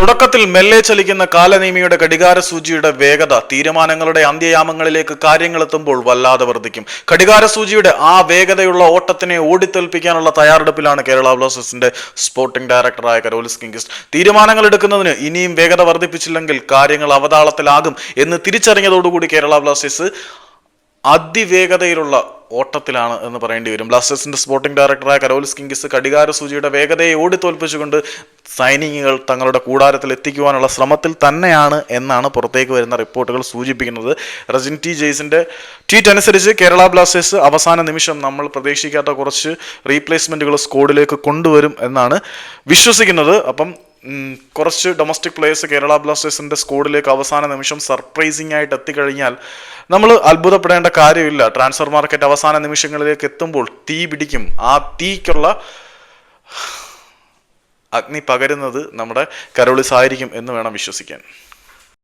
തുടക്കത്തിൽ മെല്ലെ ചലിക്കുന്ന കാലനീമിയുടെ ഘടികാര സൂചിയുടെ വേഗത തീരുമാനങ്ങളുടെ അന്ത്യയാമങ്ങളിലേക്ക് കാര്യങ്ങളെത്തുമ്പോൾ വല്ലാതെ വർദ്ധിക്കും. ഘടികാര സൂചിയുടെ ആ വേഗതയുള്ള ഓട്ടത്തിനെ ഓടിത്തൽപ്പിക്കാനുള്ള തയ്യാറെടുപ്പിലാണ് കേരള ബ്ലാസ്റ്റേഴ്സിന്റെ സ്പോർട്ടിംഗ് ഡയറക്ടറായ കരോലിസ് കിങ്കിസ് തീരുമാനങ്ങൾ എടുക്കുന്നതിന് ഇനിയും വേഗത വർദ്ധിപ്പിച്ചില്ലെങ്കിൽ കാര്യങ്ങൾ അവതാളത്തിലാകും എന്ന് തിരിച്ചറിഞ്ഞതോടുകൂടി കേരള ബ്ലാസ്റ്റേഴ്സ് അതിവേഗതയിലുള്ള ഓട്ടത്തിലാണ് എന്ന് പറയേണ്ടി വരും. ബ്ലാസ്റ്റേഴ്സിന്റെ സ്പോർട്ടിംഗ് ഡയറക്ടറായ കരോലിസ് കിങ്കിസ് കടികാര സൂചിയുടെ വേഗതയെ ഓടി ഓടിത്തോൽപ്പിച്ചുകൊണ്ട് സൈനികങ്ങൾ തങ്ങളുടെ കൂടാരത്തിൽ എത്തിക്കുവാനുള്ള ശ്രമത്തിൽ തന്നെയാണ് എന്നാണ് പുറത്തേക്ക് വരുന്ന റിപ്പോർട്ടുകൾ സൂചിപ്പിക്കുന്നത്. റജിൻ ടി ജെയ്സിന്റെ ട്വീറ്റ് അനുസരിച്ച് കേരള ബ്ലാസ്റ്റേഴ്സ് അവസാന നിമിഷം നമ്മൾ പ്രതീക്ഷിക്കാത്ത കുറച്ച് റീപ്ലേസ്മെന്റുകൾ സ്കോഡിലേക്ക് കൊണ്ടുവരും എന്നാണ് വിശ്വസിക്കുന്നത്. അപ്പം കുറച്ച് ഡൊമസ്റ്റിക് പ്ലേയേഴ്സ് കേരള ബ്ലാസ്റ്റേഴ്സിന്റെ സ്കോഡിലേക്ക് അവസാന നിമിഷം സർപ്രൈസിംഗ് ആയിട്ട് എത്തിക്കഴിഞ്ഞാൽ നമ്മൾ അത്ഭുതപ്പെടേണ്ട കാര്യമില്ല. ട്രാൻസ്ഫർ മാർക്കറ്റ് അവസാന നിമിഷങ്ങളിലേക്ക് എത്തുമ്പോൾ തീ പിടിക്കും. ആ തീക്കുള്ള അഗ്നി പകരുന്നത് നമ്മുടെ കരോളിസായിരിക്കും എന്ന് വേണം വിശ്വസിക്കാൻ.